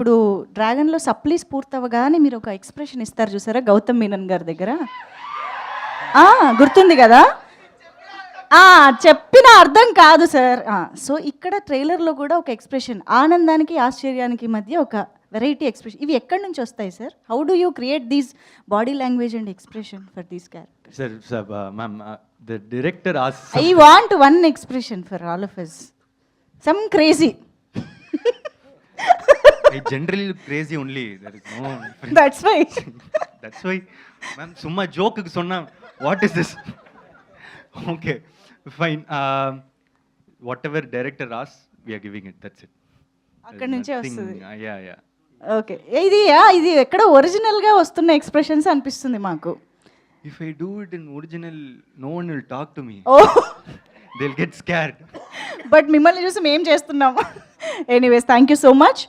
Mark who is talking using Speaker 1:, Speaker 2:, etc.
Speaker 1: ఇప్పుడు డ్రాగన్లో సప్లీస్ పూర్తవగానే మీరు ఒక ఎక్స్ప్రెషన్ ఇస్తారు చూసారా గౌతమ్ మీనన్ గారి దగ్గర? గుర్తుంది కదా? చెప్పిన అర్థం కాదు సార్. సో ఇక్కడ ట్రైలర్లో కూడా ఒక ఎక్స్ప్రెషన్ ఆనందానికి ఆశ్చర్యానికి మధ్య ఒక వెరైటీ ఎక్స్ప్రెషన్. ఇవి ఎక్కడి నుంచి వస్తాయి sir? How do you create these body language and expression for these character
Speaker 2: the director asked.
Speaker 1: I want one expression for all of us. Some crazy
Speaker 2: I general crazy only that is no
Speaker 1: that's why
Speaker 2: that's why ma'am Sushma జోక్కి సున్నా what is this okay fine whatever director Ross we are giving it that's it
Speaker 1: అక్కడ నుంచే వస్తుంది.
Speaker 2: Yeah yeah
Speaker 1: okay ఇది yeah ఇది ఎక్కడ ఒరిజినల్గా వస్తున్న ఎక్స్ప్రెషన్స్ అనిపిస్తుంది మాకు.
Speaker 2: If I do it in original no one will talk to me they'll get scared
Speaker 1: but మిమ్మల్ని చూసి మేము చేస్తున్నాం. Anyways thank you so much